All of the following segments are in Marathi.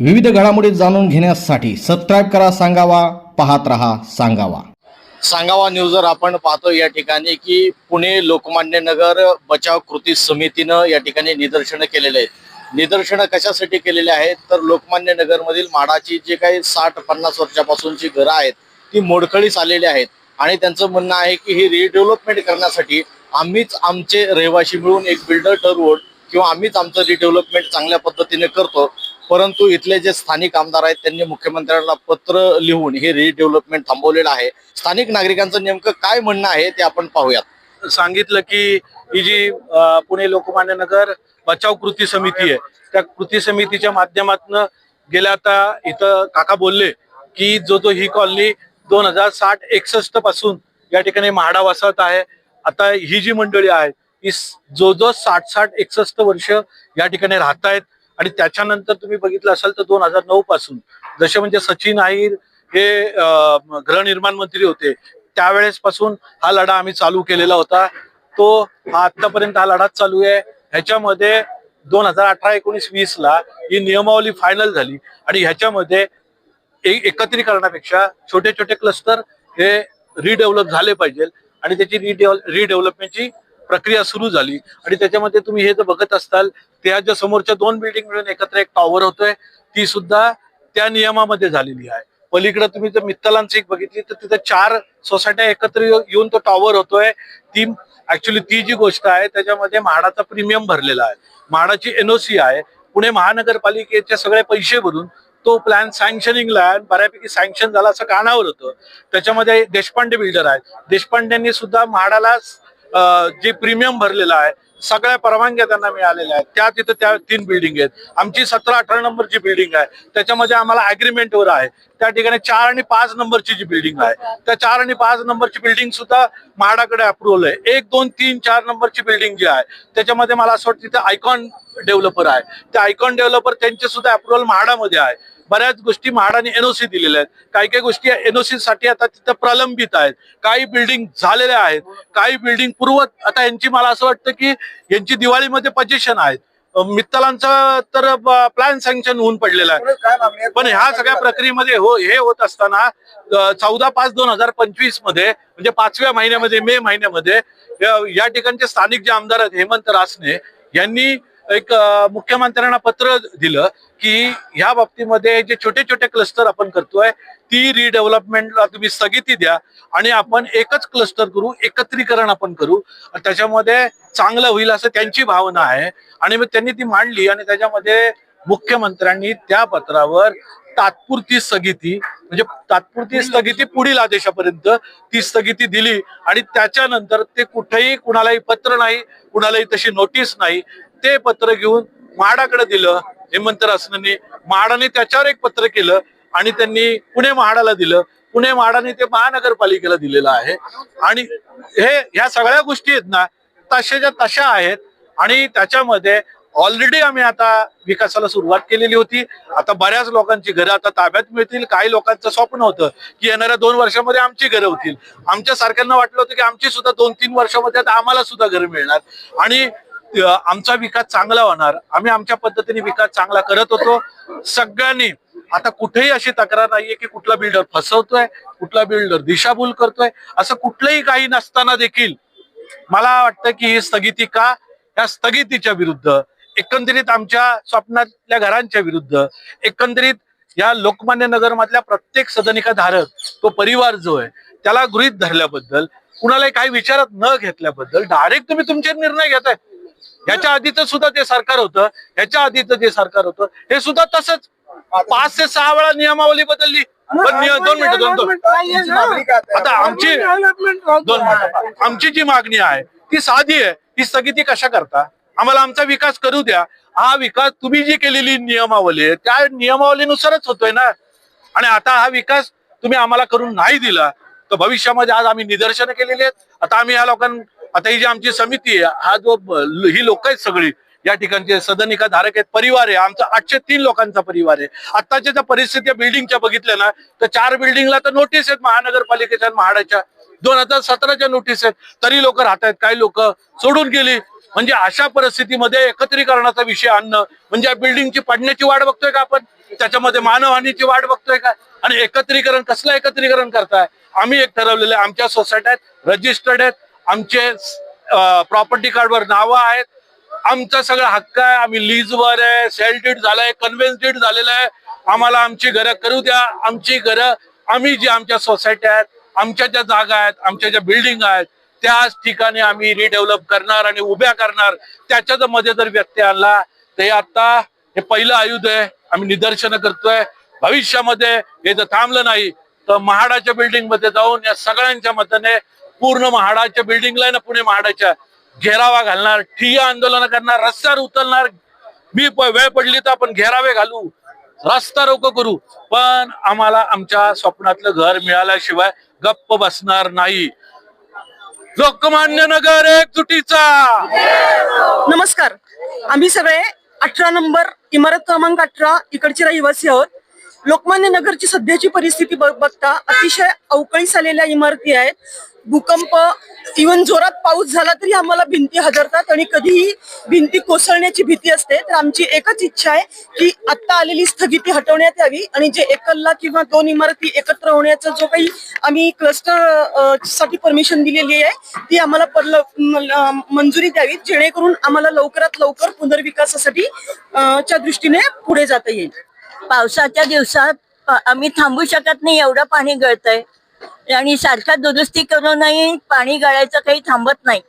विविध घडामोडी जाणून घेण्यासाठी सबस्क्राईब करा सांगावा पाहत रहा सांगावा. सांगावा न्यूजवर आपण पाहतो या ठिकाणी की पुणे लोकमान्य नगर बचाव कृती समितीनं या ठिकाणी निदर्शनं केलेले आहेत. निदर्शनं कशासाठी केलेले आहेत? तर लोकमान्य नगरमधील माडाची जे काही साठ पन्नास वर्षापासूनची घरं आहेत ती मोडकळीस आलेली आहेत. आणि त्यांचं म्हणणं आहे की ही रिडेव्हलपमेंट करण्यासाठी आम्हीच आमचे रहिवासी मिळून एक बिल्डर ठरवून किंवा आम्हीच आमचं रिडेव्हलपमेंट चांगल्या पद्धतीने करतो. परंतु इथले जे स्थानिक आमदार आहेत त्यांनी मुख्यमंत्र्यांना पत्र लिहून हे रिडेव्हलपमेंट थांबवलेलं आहे. स्थानिक नागरिकांचं नेमकं काय म्हणणं आहे ते आपण पाहूयात. सांगितलं की ही जी पुणे लोकमान्य नगर बचाव कृती समिती आहे त्या कृती समितीच्या माध्यमातून गेल्या आता इथं काका बोलले की जो जो ही कॉलनी दोन हजार साठ एकसष्टपासून या ठिकाणी म्हाडा वसत आहे. आता ही जी मंडळी आहे ही जो जो साठ साठ एकसष्ट वर्ष या ठिकाणी राहत आहेत आणि त्याच्यानंतर तुम्ही बघितलं असाल तर दोन हजार नऊ पासून जसे म्हणजे सचिन आहीर हे गृहनिर्माण मंत्री होते त्यावेळेस पासून हा लढा आम्ही चालू केलेला होता. तो हा आतापर्यंत हा लढा चालू आहे. ह्याच्यामध्ये दोन हजार अठरा एकोणीस वीस ला ही नियमावली फायनल झाली आणि ह्याच्यामध्ये एकत्रीकरणापेक्षा छोटे छोटे क्लस्टर हे रिडेव्हलप झाले पाहिजे आणि त्याची रिडेव्हल रिडेव्हलपमेंटची प्रक्रिया सुरू झाली. आणि त्याच्यामध्ये तुम्ही हे जर बघत असताल त्याच्या समोरच्या दोन बिल्डिंग मिळून एकत्र एक टॉवर होतोय ती सुद्धा त्या नियमामध्ये झालेली आहे. पलीकडे तुम्ही जर मित्तलांची एक बघितली तर तिथे चार सोसायट्या एकत्र येऊन तो टॉवर होतोय. ती ऍक्च्युली ती जी गोष्ट आहे त्याच्यामध्ये म्हाडाचा प्रीमियम भरलेला आहे. म्हाडाची एनओसी आहे. पुणे महानगरपालिकेचे सगळे पैसे भरून तो प्लॅन सँक्शनिंगला आहे आणि बऱ्यापैकी सँक्शन झाला असं कानावर होतं. त्याच्यामध्ये देशपांडे बिल्डर आहेत. देशपांडेंनी सुद्धा म्हाडाला जे प्रीमियम भरलेलं आहे सगळ्या परवानग्या त्यांना मिळालेल्या आहेत. त्या तिथं त्या तीन बिल्डिंग आहेत. आमची सतरा अठरा नंबरची बिल्डिंग आहे. त्याच्यामध्ये आम्हाला अग्रीमेंटवर आहे. त्या ठिकाणी चार आणि पाच नंबरची जी बिल्डिंग आहे त्या चार आणि पाच नंबरची बिल्डिंग सुद्धा म्हाडाकडे अप्रुव्हल आहे. एक दोन तीन चार नंबरची बिल्डिंग जी आहे त्याच्यामध्ये मला असं वाटतं तिथे आयकॉन डेव्हलपर आहे. त्या आयकॉन डेव्हलपर त्यांचे सुद्धा अप्रुव्हल म्हाडामध्ये आहे. बऱ्याच गोष्टी म्हाडाने एनओसी दिलेल्या आहेत. काही काही गोष्टी एनओसी साठी आता तिथं प्रलंबित आहेत. काही बिल्डिंग झालेल्या आहेत. काही बिल्डिंग पूर्वत आता यांची मला असं वाटतं की यांची दिवाळीमध्ये पोझिशन आहेत. मित्तलांचं तर प्लॅन सँक्शन होऊन पडलेलं आहे. पण ह्या सगळ्या प्रक्रियेमध्ये हो हे होत असताना चौदा पाच दोन हजार पंचवीसमध्ये म्हणजे पाचव्या महिन्यामध्ये मे महिन्यामध्ये या ठिकाणचे स्थानिक जे आमदार आहेत हेमंत रासने यांनी एक मुख्यमंत्र्यांना पत्र दिलं की ह्या बाबतीमध्ये जे छोटे छोटे क्लस्टर आपण करतोय ती रिडेव्हलपमेंटला तुम्ही स्थगिती द्या आणि आपण एकच क्लस्टर करू एकत्रीकरण आपण करू. आणि त्याच्यामध्ये चांगलं होईल असं त्यांची भावना आहे. आणि मग त्यांनी ती मांडली आणि त्याच्यामध्ये मुख्यमंत्र्यांनी त्या पत्रावर तात्पुरती स्थगिती म्हणजे तात्पुरती स्थगिती पुढील आदेशापर्यंत ती स्थगिती दिली आणि त्याच्यानंतर ते कुठेही कुणालाही पत्र नाही कुणालाही तशी नोटीस नाही. ते पत्र घेऊन म्हाडाकडे दिलं हेमंत रासनांनी. म्हाडाने त्याच्यावर एक पत्र केलं आणि त्यांनी पुणे म्हाडाला दिलं. पुणे म्हाडाने ते महानगरपालिकेला दिलेलं आहे. आणि हे ह्या सगळ्या गोष्टी आहेत ना तशाच्या तशा आहेत. आणि त्याच्यामध्ये ऑलरेडी आम्ही आता विकासाला सुरुवात केलेली होती. आता बऱ्याच लोकांची घरं आता ताब्यात मिळतील. काही लोकांचं स्वप्न होतं की येणाऱ्या दोन वर्षामध्ये आमची घरं होतील. आमच्या सारख्यांना वाटलं होतं की आमची सुद्धा दोन तीन वर्षामध्ये आता आम्हाला सुद्धा घरं मिळणार. आणि आमचा विकास चांगला होणार. आम्ही आमच्या पद्धतीने विकास चांगला करत होतो. सगळ्यांनी आता कुठेही अशी तक्रार नाहीये की कुठला बिल्डर फसवतोय कुठला बिल्डर दिशाभूल करतोय असं कुठलंही काही नसताना देखील मला वाटतं की ही स्थगिती का? या स्थगितीच्या विरुद्ध एकंदरीत आमच्या स्वप्नातल्या घरांच्या विरुद्ध एकंदरीत या लोकमान्य नगर मधल्या प्रत्येक सदनिका धारक तो परिवार जो आहे त्याला गृहित धरल्याबद्दल कुणालाही काही विचारात न घेतल्याबद्दल डायरेक्ट तुम्ही तुमचे निर्णय घेताय. याच्या आधीच सुद्धा ते सरकार होतं ह्याच्या आधीच जे सरकार होतं हे सुद्धा तसंच. पाच ते सहा वेळा नियमावली बदलली. पण दोन मिनिटं दोन दोन. आता आमची दोन मिनिटं. आमची जी मागणी आहे ती साधी आहे. ही स्थगिती कशा करता? आम्हाला आमचा विकास करू द्या. हा विकास तुम्ही जी केलेली नियमावली आहे त्या नियमावलीनुसारच होतोय ना? आणि आता हा विकास तुम्ही आम्हाला करून नाही दिला तर भविष्यामध्ये आज आम्ही निदर्शनं केलेली आहेत. आता आम्ही या लोकां आता ही जी आमची समिती आहे हा जो ही लोक आहेत सगळी या ठिकाणचे सदनिका धारक आहेत परिवार आहे आमचा आठशे तीन लोकांचा परिवार आहे. आताच्या ज्या परिस्थिती बिल्डिंगच्या बघितल्या ना तर चार बिल्डिंगला तर नोटीस आहेत महानगरपालिकेच्या म्हाडाच्या. दोन हजार सतराच्या नोटीस आहेत. तरी लोक राहत आहेत काही लोक सोडून गेली. म्हणजे अशा परिस्थितीमध्ये एकत्रीकरणाचा विषय आणणं म्हणजे या बिल्डिंगची पडण्याची वाट बघतोय का आपण? त्याच्यामध्ये मानवहानीची वाट बघतोय का? आणि एकत्रीकरण कसलं एकत्रीकरण करताय? आम्ही एक ठरवलेलं आहे आमच्या सोसायट्या आहेत रजिस्टर्ड आहेत आमचे प्रॉपर्टी कार्डवर नावं आहेत. आमचा सगळा हक्क आहे. आम्ही लीजवर आहे सेल डीड झालाय कन्व्हेन्स झालेलं आहे. आम्हाला आमची घरं करू द्या. आमची घरं आम्ही जी आमच्या सोसायट्या आहेत आमच्या ज्या जागा आहेत आमच्या ज्या बिल्डिंग आहेत त्याच ठिकाणी आम्ही रिडेव्हलप करणार आणि उभ्या करणार. त्याच्यात मध्ये जर व्यक्ती आणला तर हे आता हे पहिलं आयुध आहे. आम्ही निदर्शनं करतोय. भविष्यामध्ये हे जर थांबलं नाही तर महाडाच्या बिल्डिंगमध्ये जाऊन या सगळ्यांच्या मताने पूर्ण महाडाच्या बिल्डिंगला आहे ना पुणे महाडाच्या. घेरावा घालणार ठिय्या आंदोलन करणार रस्त्यावर उतरणार. मी वेळ पडली तर आपण घेरावे घालू. रस्ता रोको करू. पण आम्हाला आमच्या स्वप्नातलं घर मिळाल्याशिवाय गप्प बसणार नाही. लोकमान्य नगर एकजुटीचा! नमस्कार. आम्ही सगळे अठरा नंबर इमारत क्रमांक अठरा इकडचे रहिवासी आहोत. लोकमान्य नगरची सध्याची परिस्थिती बघता अतिशय अवकाळीस झालेल्या इमारती आहेत. भूकंप इवन जोरात पाऊस झाला तरी आम्हाला भिंती हजरतात आणि कधीही भिंती कोसळण्याची भीती असते. तर आमची एकच इच्छा आहे की आता आलेली स्थगिती हटवण्यात यावी आणि जे एकल्ला किंवा दोन इमारती एकत्र होण्याचा जो काही आम्ही क्लस्टरसाठी परमिशन दिलेली आहे ती आम्हाला मंजुरी द्यावी जेणेकरून आम्हाला लवकरात लवकर पुनर्विकासासाठी च्या दृष्टीने पुढे जाता येईल. पावसाच्या दिवसात आम्ही थांबू शकत नाही एवढं पाणी गळतंय. आणि सारखा दुरुस्ती करूनही पाणी गळायचं काही थांबत नाही.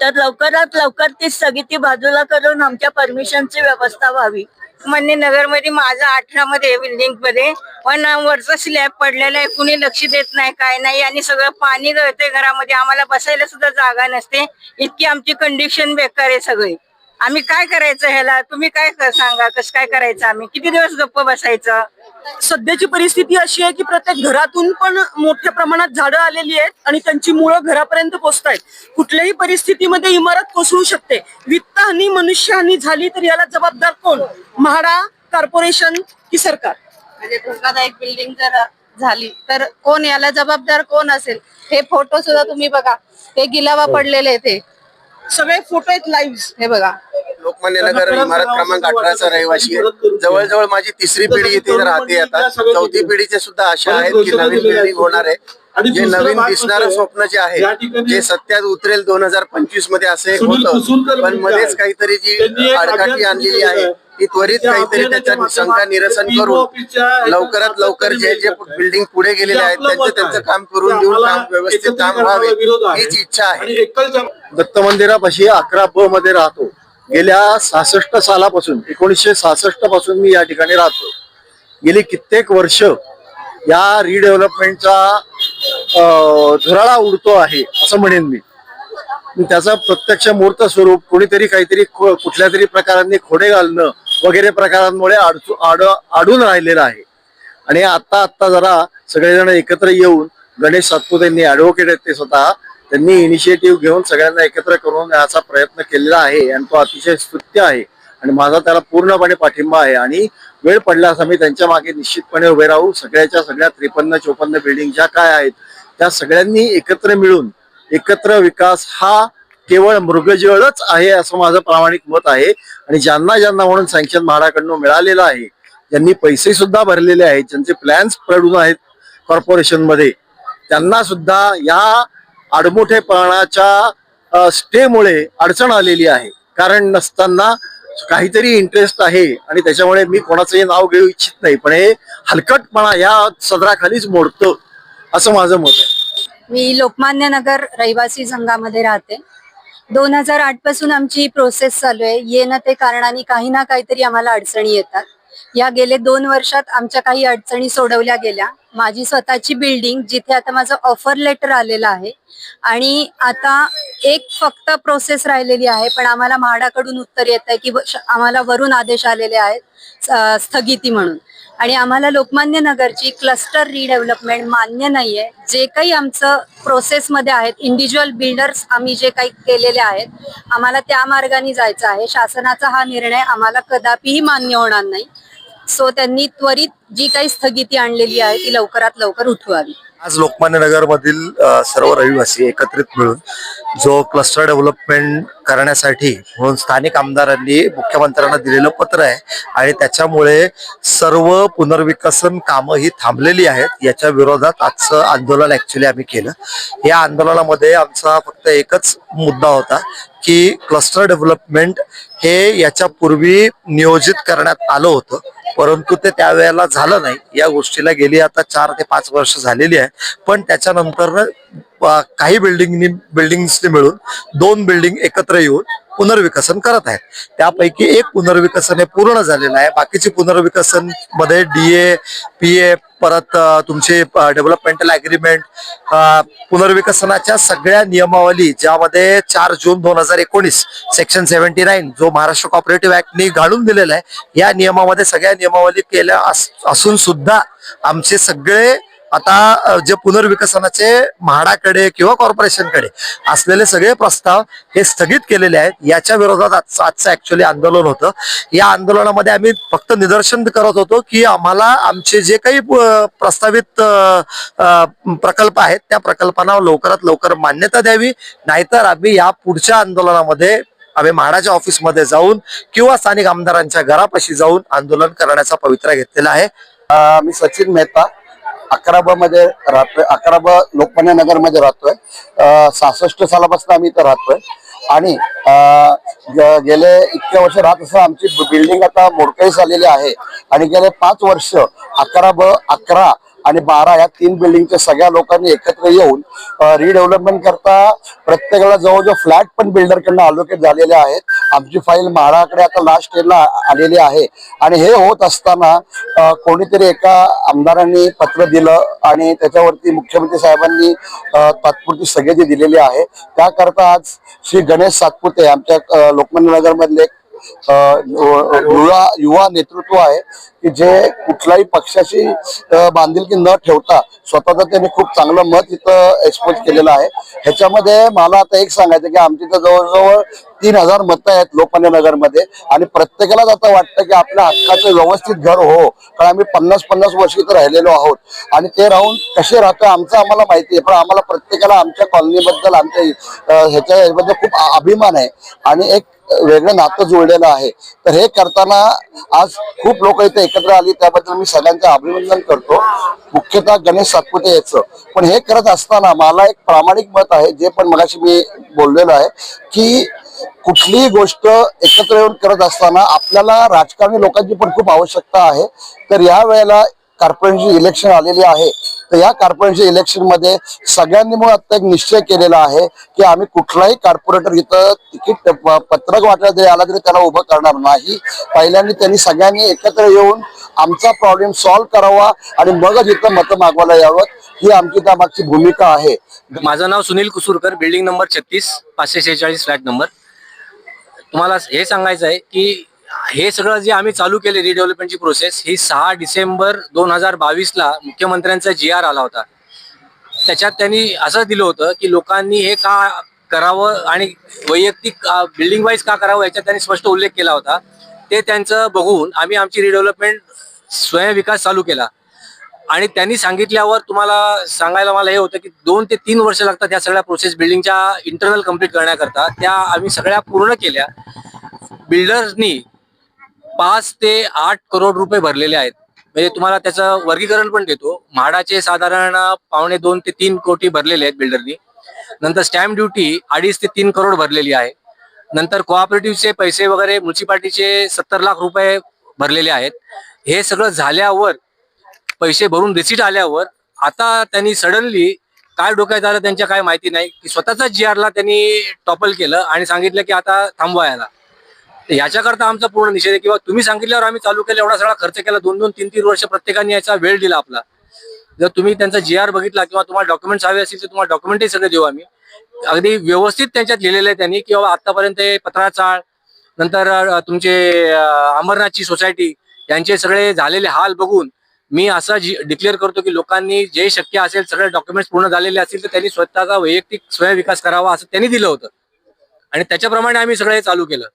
तर लवकरात लवकर ती स्थगिती बाजूला करून आमच्या परमिशनची व्यवस्था व्हावी. मन्य नगरमध्ये माझा अठरा मध्ये बिल्डिंगमध्ये पण वरचा स्लॅब पडलेला आहे. कुणी लक्ष देत नाही काय नाही. आणि सगळं पाणी गळतंय घरामध्ये. आम्हाला बसायला सुद्धा जागा नसते. इतकी आमची कंडिशन बेकार आहे सगळी. आम्ही काय करायचं ह्याला? तुम्ही काय सांगा? कसं काय करायचं आम्ही? किती दिवस गप्प बसायचं? सध्याची परिस्थिती अशी आहे की प्रत्येक घरातून पण मोठ्या प्रमाणात झाडं आलेली आहेत आणि त्यांची मुळं घरापर्यंत पोहोचतायत कुठल्याही परिस्थितीमध्ये इमारत कोसळू शकते. वित्तहानी मनुष्यहानी झाली तर याला जबाबदार कोण? म्हाडा कॉर्पोरेशन की सरकार? म्हणजे धोकादायक बिल्डिंग जर झाली तर कोण याला जबाबदार कोण असेल? हे फोटो सुद्धा तुम्ही बघा. हे गिलावा पडलेले ते सगळे फोटो आहेत लाईव्ह हे बघा. लोकमान्य नगर इमारत क्रमांक अठराचा रहिवासी आहे जवळजवळ माझी तिसरी पिढी इथे राहते आता. चौथी पिढीचे सुद्धा आशा आहेत की नवीन बिल्डिंग होणार आहे. जे नवीन दिसणारं स्वप्न जे आहे जे सत्यात उतरेल दोन हजार पंचवीसमध्ये असे होतं. पण मध्येच काहीतरी जी आडकाठी आणलेली आहे. ती त्वरित काहीतरी त्याच्या शंका निरसन करून लवकरात लवकर जे जे बिल्डिंग पुढे गेलेले आहेत त्यांचं त्यांचं काम करून देऊन काम व्यवस्थित काम व्हावे हीच इच्छा आहे. दत्त मंदिरापाशी अकरा ब मध्ये राहतो. गेल्या सहासष्ट सालापासून एकोणीसशे सहासष्टपासून मी या ठिकाणी राहतो. गेली कित्येक वर्ष या रिडेव्हलपमेंटचा अं, धुराळा उडतो आहे असं म्हणेन मी. मी त्याचं प्रत्यक्ष मूर्त स्वरूप कोणीतरी काहीतरी कुठल्या तरी प्रकारांनी खोडे घालणं वगैरे प्रकारांमुळे अडचू आड अडून राहिलेलं आहे. आणि आता आत्ता जरा सगळेजण एकत्र येऊन गणेश सातपुतेंनी ॲडव्होकेट आहेत ते स्वतः त्यांनी इनिशिएटिव्ह घेऊन सगळ्यांना एकत्र करून याचा प्रयत्न केलेला आहे आणि तो अतिशय स्तुत्य आहे. आणि माझा त्याला पूर्णपणे पाठिंबा आहे. आणि वेळ पडल्यास आम्ही त्यांच्या मागे निश्चितपणे उभे राहू. सगळ्याच्या सगळ्या त्रेपन्न चोपन्न बिल्डिंग ज्या काय आहेत त्या सगळ्यांनी एकत्र मिळून एकत्र विकास हा केवळ मृगजळच आहे असं माझं प्रामाणिक मत आहे. आणि ज्यांना ज्यांना म्हणून सँक्शन म्हाडाकडनं मिळालेलं आहे ज्यांनी पैसे सुद्धा भरलेले आहेत ज्यांचे प्लॅन्स पडून आहेत कॉर्पोरेशनमध्ये त्यांना सुद्धा या आडमोठेपणाच्या स्टेमुळे अडचण आलेली आहे. कारण नसताना काहीतरी इंटरेस्ट आहे आणि त्याच्यामुळे मी कोणाचंही नाव घेऊ इच्छित नाही. पण हे हलकटपणा या सदराखालीच मोडतं असं माझं मत आहे. मी लोकमान्य नगर रहिवासी संघामध्ये राहते. दोन हजार आठपासून आमची प्रोसेस चालू आहे. ये ना ते कारणाने काही ना काहीतरी आम्हाला अडचणी येतात. या गेले दोन वर्षात आमच्या काही अडचणी सोडवल्या गेल्या. माझी स्वतःची बिल्डिंग जिथे आता माझं ऑफर लेटर आलेलं आहे. आणि आता एक फक्त प्रोसेस राहिलेली आहे पण आम्हाला म्हाडाकडून उत्तर येत आहे की आम्हाला वरून आदेश आलेले आहेत स्थगिती म्हणून. आणि आम्हाला लोकमान्य नगरची क्लस्टर रिडेव्हलपमेंट मान्य नाहीये. जे काही आमचं प्रोसेसमध्ये आहेत इंडिव्हिज्युअल बिल्डर्स आम्ही जे काही केलेले आहेत आम्हाला त्या मार्गाने जायचं आहे. शासनाचा हा निर्णय आम्हाला कदापिही मान्य होणार नाही. सो त्यांनी त्वरित जी काही स्थगिती आणलेली आहे ती लवकरात लवकर उठवावी. आज लोकमान्य नगरमधील सर्व रहिवासी एकत्रित मिळून जो क्लस्टर डेव्हलपमेंट करण्यासाठी म्हणून स्थानिक आमदारांनी मुख्यमंत्र्यांना दिलेलं पत्र आहे आणि त्याच्यामुळे सर्व पुनर्विकसन कामं ही थांबलेली आहेत. याच्या विरोधात आजचं आंदोलन ॲक्च्युली आम्ही केलं. या आंदोलनामध्ये आमचा फक्त एकच मुद्दा होता की क्लस्टर डेव्हलपमेंट हे याच्या पूर्वी नियोजित करण्यात आलं होतं. परंतु ते त्यावेळेला झालं नाही. या गोष्टीला गेली आता चार ते पाच वर्ष झालेली आहे. पण त्याच्यानंतर काही बिल्डिंगनी बिल्डिंग्सनी मिळून दोन बिल्डिंग एकत्र येऊन पुनर्विकसन करत आहेत. त्यापैकी एक पुनर्विकसन हे पूर्ण झालेलं आहे. बाकीचे पुनर्विकसनमध्ये डीए पी ए परत तुमचे डेव्हलपमेंटल अग्रीमेंट पुनर्विकसनाच्या सगळ्या नियमावली ज्यामध्ये चार जून दोन हजार एकोणीस सेक्शन सेव्हन्टी नाईन जो महाराष्ट्र कॉपरेटिव्ह ऍक्टनी घालून दिलेला आहे या नियमामध्ये सगळ्या नियमावली केल्या अस- असून सुद्धा आमचे सगळे आता जे पुनर्विकसनाचे म्हाडाकडे किंवा कॉर्पोरेशनकडे असलेले सगळे प्रस्ताव हे स्थगित केलेले आहेत. याच्या विरोधात आज आजचं ऍक्च्युली आंदोलन होतं. या आंदोलनामध्ये आम्ही फक्त निदर्शन करत होतो की आम्हाला आमचे जे काही प्रस्तावित प्रकल्प आहेत त्या प्रकल्पांना लवकरात लवकर मान्यता द्यावी. नाहीतर आम्ही या पुढच्या आंदोलनामध्ये आम्ही म्हाडाच्या ऑफिसमध्ये जाऊन किंवा स्थानिक आमदारांच्या घरापाशी जाऊन आंदोलन करण्याचा पवित्रा घेतलेला आहे. मी सचिन मेहता. अकरा ब मध्ये राहतोय अकरा ब लोकमान्य नगरमध्ये राहतोय सहासष्ट सालापासून आम्ही इथं राहतोय. आणि गेले इतक्या वर्ष राहत असं आमची बिल्डिंग आता मोडकळीस आलेली आहे. आणि गेले पाच वर्ष अकरा ब अकरा आणि बारा या तीन बिल्डिंगच्या सगळ्या लोकांनी एकत्र येऊन रिडेव्हलपमेंट करता प्रत्येकाला जवळजवळ फ्लॅट पण बिल्डरकडनं अलोकेट झालेले आहेत. आमची फाईल महाडाकडे आता लास्ट स्टेजला आलेली आहे. आणि हे होत असताना कोणीतरी एका आमदारांनी पत्र दिलं आणि त्याच्यावरती मुख्यमंत्री साहेबांनी तात्पुरती स्थगिती दिलेली आहे. त्याकरता आज श्री गणेश सातपुते आमच्या लोकमान्य नगरमधले युवा युवा नेतृत्व आहे की जे कुठल्याही पक्षाशी बांधिलकी न ठेवता स्वतःचं त्यांनी खूप चांगलं मत इथं एक्सपोज केलेलं आहे. ह्याच्यामध्ये मला आता एक सांगायचं की आमची इथं जवळजवळ तीन हजार मतं आहेत लोकमान्य नगरमध्ये. आणि प्रत्येकालाच आता वाटतं की आपल्या हक्काचं व्यवस्थित घर हो कारण आम्ही पन्नास पन्नास वर्ष इथं राहिलेलो आहोत. आणि ते राहून कसे राहतो आमचं आम्हाला माहिती आहे पण आम्हाला प्रत्येकाला आमच्या कॉलनीबद्दल आमच्या ह्याच्या ह्याच्याबद्दल खूप अभिमान आहे. आणि एक वेगळं नातं जुळलेलं आहे. तर हे करताना आज खूप लोक इथे एकत्र आली त्याबद्दल मी सगळ्यांचं अभिनंदन करतो. मुख्यतः गणेश सातपुते याचं. पण हे करत असताना मला एक प्रामाणिक मत आहे जे पण मगाशी मी बोललेलो आहे की कुठलीही गोष्ट एकत्र येऊन करत असताना आपल्याला राजकारणी लोकांची पण खूप आवश्यकता आहे. तर या वेळेला कार्पोरेटची इलेक्शन आलेली आहे. तर या कार्पोरेटच्या इलेक्शनमध्ये सगळ्यांनी मग आता एक निश्चय केलेला आहे की आम्ही कुठलाही कार्पोरेटर इथं तिकीट पत्रक वाटायला जरी आला तरी त्याला उभं करणार नाही. पहिल्यांदा त्यांनी सगळ्यांनी एकत्र येऊन आमचा प्रॉब्लेम सॉल्व्ह करावा आणि मगच इथं मतं मागवायला यावं ही आमची त्यामागची भूमिका आहे. माझं नाव सुनील कुसुरकर बिल्डिंग नंबर छत्तीस पाचशे शेहेचाळीस फ्लॅट नंबर तुम्हाला हे सांगायचं आहे की हे सगळं जे आम्ही चालू केले रिडेव्हलपमेंटची प्रोसेस ही सहा डिसेंबर दोन हजार बावीसला मुख्यमंत्र्यांचा जी आर आला होता. त्याच्यात त्यांनी असं दिलं होतं की लोकांनी हे का करावं आणि वैयक्तिक बिल्डिंग वाईज का करावं याच्यात त्यांनी स्पष्ट उल्लेख केला होता. ते त्यांचं बघून आम्ही आमची रिडेव्हलपमेंट स्वयंविकास चालू केला. आणि त्यांनी सांगितल्यावर तुम्हाला सांगायला मला हे होतं की दोन ते तीन वर्ष लागतात या सगळ्या प्रोसेस बिल्डिंगच्या इंटरनल कंप्लीट करण्याकरता. त्या आम्ही सगळ्या पूर्ण केल्या. बिल्डर्सनी पाच ते आठ करोड रुपये भरलेले आहेत. म्हणजे तुम्हाला त्याचं वर्गीकरण पण देतो. म्हाडाचे साधारण पावणे दोन ते तीन कोटी भरलेले आहेत बिल्डरनी नंतर स्टॅम्प ड्युटी अडीच ते तीन करोड भरलेली आहे. नंतर कोऑपरेटिव्हचे पैसे वगैरे म्युन्सिपाल्टीचे सत्तर लाख रुपये भरलेले आहेत. हे सगळं झाल्यावर पैसे भरून रिसीट आल्यावर आता त्यांनी सडनली काय डोक्यात आलं त्यांच्या काय माहिती नाही की स्वतःचा जी आरला त्यांनी टॉपल केलं आणि सांगितलं की आता थांबवा याला. याच्याकरता आमचा पूर्ण निषेध आहे किंवा तुम्ही सांगितल्यावर आम्ही चालू केलं एवढा सगळा खर्च केला दोन दोन तीन तीन वर्ष प्रत्येकाने याचा वेळ दिला आपला. जर तुम्ही त्यांचा जी आर बघितला किंवा तुम्हाला डॉक्युमेंट्स हवे असतील तर तुम्हाला डॉक्युमेंटही सगळे देऊ आम्ही. अगदी व्यवस्थित त्यांच्यात लिहिलेलं आहे त्यांनी किंवा आतापर्यंत हे पत्राचाळ नंतर तुमचे अमरनाथची सोसायटी यांचे सगळे झालेले हाल बघून मी असं डिक्लेअर करतो की लोकांनी जे शक्य असेल सगळे डॉक्युमेंट्स पूर्ण झालेले असतील तर त्यांनी स्वतःचा वैयक्तिक स्वयंविकास करावा असं त्यांनी दिलं होतं. आणि त्याच्याप्रमाणे आम्ही सगळं हे चालू केलं.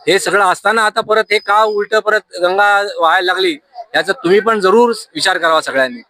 हे सगळं असताना आता परत हे का उलट परत गंगा व्हायला लागली याचा तुम्ही पण जरूर विचार करावा सगळ्यांनी.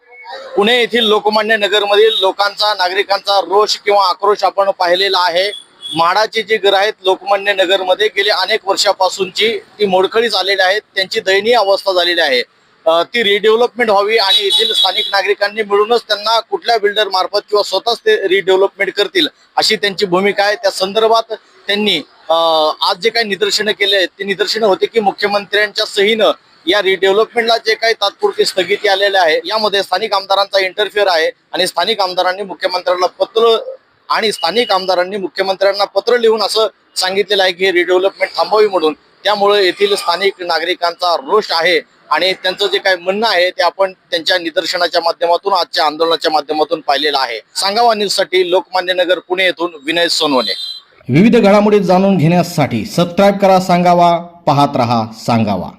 पुणे येथील लोकमान्य नगरमधील लोकांचा नागरिकांचा रोष किंवा आक्रोश आपण पाहिलेला आहे. म्हाडाची जी घर आहेत लोकमान्य नगरमध्ये गेले अनेक वर्षापासूनची ती मोडखळी झालेली आहेत त्यांची दयनीय अवस्था झालेली आहे. ती रिडेव्हलपमेंट व्हावी आणि येथील स्थानिक नागरिकांनी मिळूनच त्यांना कुठल्या बिल्डर मार्फत किंवा स्वतःच ते रिडेव्हलपमेंट करतील अशी त्यांची भूमिका आहे. त्या संदर्भात त्यांनी आज जे काही निदर्शनं केले आहेत ते निदर्शनं होते की मुख्यमंत्र्यांच्या सहीनं या रिडेव्हलपमेंटला जे काही तात्पुरती स्थगिती आलेले आहे यामध्ये स्थानिक आमदारांचा इंटरफिअर आहे आणि स्थानिक आमदारांनी मुख्यमंत्र्यांना पत्र आणि स्थानिक आमदारांनी मुख्यमंत्र्यांना पत्र लिहून असं सांगितलेलं आहे की हे रिडेव्हलपमेंट थांबवावी म्हणून. त्यामुळे येथील स्थानिक नागरिकांचा रोष आहे. आणि त्यांचं जे काही म्हणणं आहे ते आपण त्यांच्या निदर्शनाच्या माध्यमातून आजच्या आंदोलनाच्या माध्यमातून पाहिलेलं आहे. सांगावा न्यूजसाठी लोकमान्य नगर पुणे येथून विनय सोनवणे. विविध घडामोडी जाणून घेण्यासाठी सबस्क्राईब करा सांगावा पाहत रहा सांगावा.